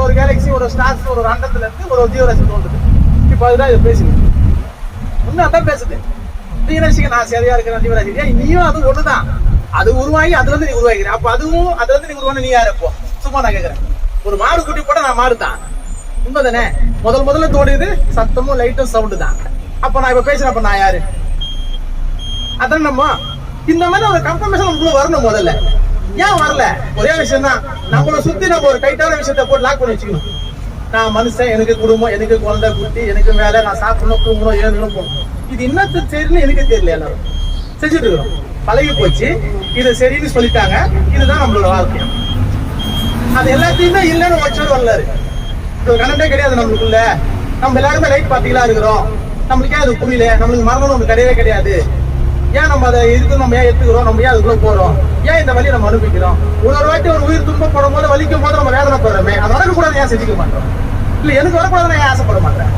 ஒரு ஒரு கேலக்ஸி ஒரு ஸ்டார்ஸ் ஒரு ஒரு அண்டத்துல இருந்து ஒரு ஒரு ஜீவராசி தோன்றுது. இப்போ அதுதான் இது பேசுது. ஒண்ணு அதான் பேசுது ஜீவராசிக்கு நான் சரியா இருக்கிறேன் ஜீவராசி ஏய், நீயும் அது ஒண்ணுதான். அது உருவாகி அதுல இருந்து நீ உருவாகிற அப்ப அதுவும் அதுல இருந்து நீ உருவான நீ யாரு இப்போ சும்மா நான் கேட்கறேன் ஒரு மாடு குட்டி போட நான் மாடு தான் உண்மைதானே? முதல் முதல்ல தோடியது சத்தமும் லைட்டும் சவுண்டு தான். அப்ப நான் இப்ப பேசுறேன் அப்ப நான் யாரு? அதான் நம்ம இந்த மாதிரி ஒரு கன்ஃபர்மேஷன் நமக்குள்ள வரணும் முதல்ல. ஏன் வரல? ஒரே விஷயம் தான் நம்மளை சுத்தி நம்ம ஒரு டைட்டான விஷயத்தை போட்டு லாக் பண்ணி வச்சுக்கணும். நான் மனுஷன் எனக்கு குடும்பம் எனக்கு குழந்தை குட்டி எனக்கு வேலை நான் சாப்பிடணும் தூங்கணும் ஏறணும் போகணும். இது என்னத்த சரின்னு எனக்கு தெரியல எல்லாரும். செஞ்சுட்டு இருக்கிறோம். பழகி போச்சு. இது சரின்னு சொல்லிட்டாங்க. இதுதான் நம்மளோட வாழ்க்கை. அது எல்லாத்தையுமே இல்லைன்னு வச்சவர் வரலாரு இது கண்டே கிடையாது நம்மளுக்குள்ள. நம்ம எல்லாருமே லைட் பார்த்தீங்களா இருக்கிறோம். நம்மளுக்கே அது புரியல. நம்மளுக்கு மரணம் ஒன்று கிடையவே கிடையாது. ஏன் நம்ம அதை இதுக்கு நம்ம ஏன் எடுத்துக்கிறோம் நம்ம ஏன் அதுக்குள்ள போறோம்? ஏன் இந்த வழியை நம்ம அனுபவிக்கிறோம் ஒரு ஒரு வாட்டி ஒரு உயிர் துன்பப்படும் போது வலிக்கும் போது நம்ம வேதனைப்படுறோமே அது வரக்கூடாது ஏன் செஞ்சுக்க மாட்டோம்? இல்ல எனக்கு வரக்கூடாது நான் ஏன் ஆசைப்பட மாட்டேன்?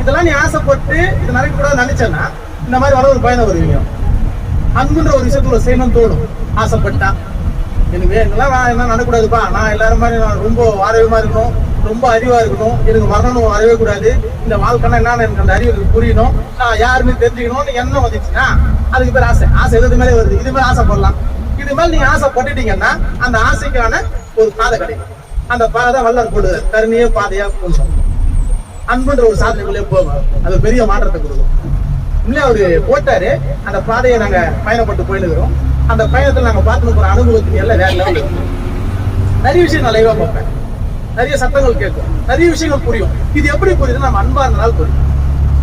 இதெல்லாம் நீ ஆசைப்பட்டு இது நடக்கக்கூடாது நினைச்சேன்னா இந்த மாதிரி வர ஒரு பயணம் வருவீங்க அன்புன்ற ஒரு விஷயத்துல செய்யணும்னு தோணும். ஆசைப்பட்டா. எனக்கு நான் என்ன நடக்கூடாதுப்பா நான் எல்லாரும் மாதிரி நான் ரொம்ப ஆரோக்கியமா இருக்கணும். ரொம்ப அறிவா இருக்கணும். எனக்கு மரணம் வரவே கூடாது. இந்த வாழ்க்கைனா என்னன்னு எனக்கு அந்த அறிவு புரியணும். நான் யாருன்னு தெரிஞ்சுக்கணும்னு எண்ணம் வந்துச்சுன்னா அதுக்கு பேர் ஆசை. ஆசை எது மேலே வருது? இது மேலே ஆசைப்படலாம் இது மேல நீங்க ஆசைப்பட்டுட்டீங்கன்னா அந்த ஆசைக்கான ஒரு பாதை கிடைக்கும். அந்த பாதை வல்லர் போடுது கருணையே பாதையா கொஞ்சம் அன்புன்ற ஒரு சாதனைக்குள்ளே போகும். அது பெரிய மாற்றத்தை கொடுக்கும். உண்மையா அவர் போட்டாரு. அந்த பாதையை நாங்கள் பயணப்பட்டு போயிருக்கிறோம். அந்த பயணத்தில் நாங்கள் பார்த்துன்னு போகிற அனுபவத்துக்கு எல்லாம் வேற லெவல் நிறைய விஷயம் நான் லைவாக பார்ப்பேன். நிறைய சத்தங்கள் கேட்கும். நிறைய விஷயங்கள் புரியும். இது எப்படி புரியுது நம்ம அன்பா இருந்தனால புரியும்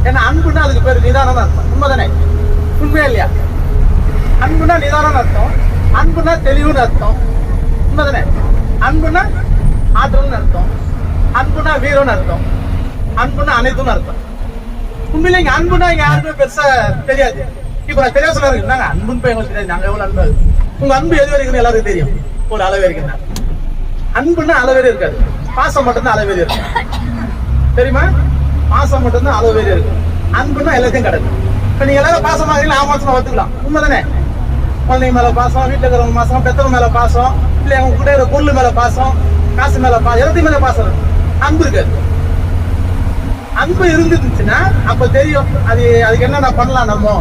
ஏன்னா அன்புன்னா அதுக்கு பேர் நிதானம் அர்த்தம். உண்மைதானே? உண்மையா இல்லையா? அன்புனா நிதானம் அர்த்தம். அன்புனா தெளிவுன்னு அர்த்தம். உண்மைதானே? அன்புனா ஆற்றல்னு அர்த்தம். அன்புனா வீரம்னு அர்த்தம். அன்புனா அனைத்தும்னு அர்த்தம். உண்மையில இங்க அன்புனா இங்க யாருமே பெருசா தெரியாது. இப்ப நான் தெரியாத சொல்றாரு நாங்க அன்புன்னு போய் எங்களுக்கு தெரியாது. நாங்க எவ்வளவு அன்பு உங்க அன்பு எது வரைக்கும் எல்லாருக்கும் தெரியும். ஒரு அளவு வரைக்கும் அன்புன்னா அளவே இருக்காது. பாசம் மட்டும்தான் அளவேறே இருக்கும் தெரியுமா? பாசம் மட்டும்தான் அளவேறே இருக்கும் அன்புன்னா எல்லாத்தையும் கிடக்கும் இப்ப நீங்க எல்லாரும் பாசமா இருக்கீங்களா? ஆமாசமா ஒத்துக்கலாம். உண்மைதானே? குழந்தைங்க மேல பாசம் வீட்டுல இருக்கிறவங்க பாசம் பெத்தவங்க மேல பாசம் இல்ல அவங்க கூட இருக்கிற பொருள் மேல பாசம் காசு மேல பாசம் எல்லாத்தையும் மேல பாசம் அன்பு இருக்காது அன்பு இருந்துச்சுன்னா அப்ப தெரியும். அது அதுக்கு என்னென்ன பண்ணலாம் நம்ம?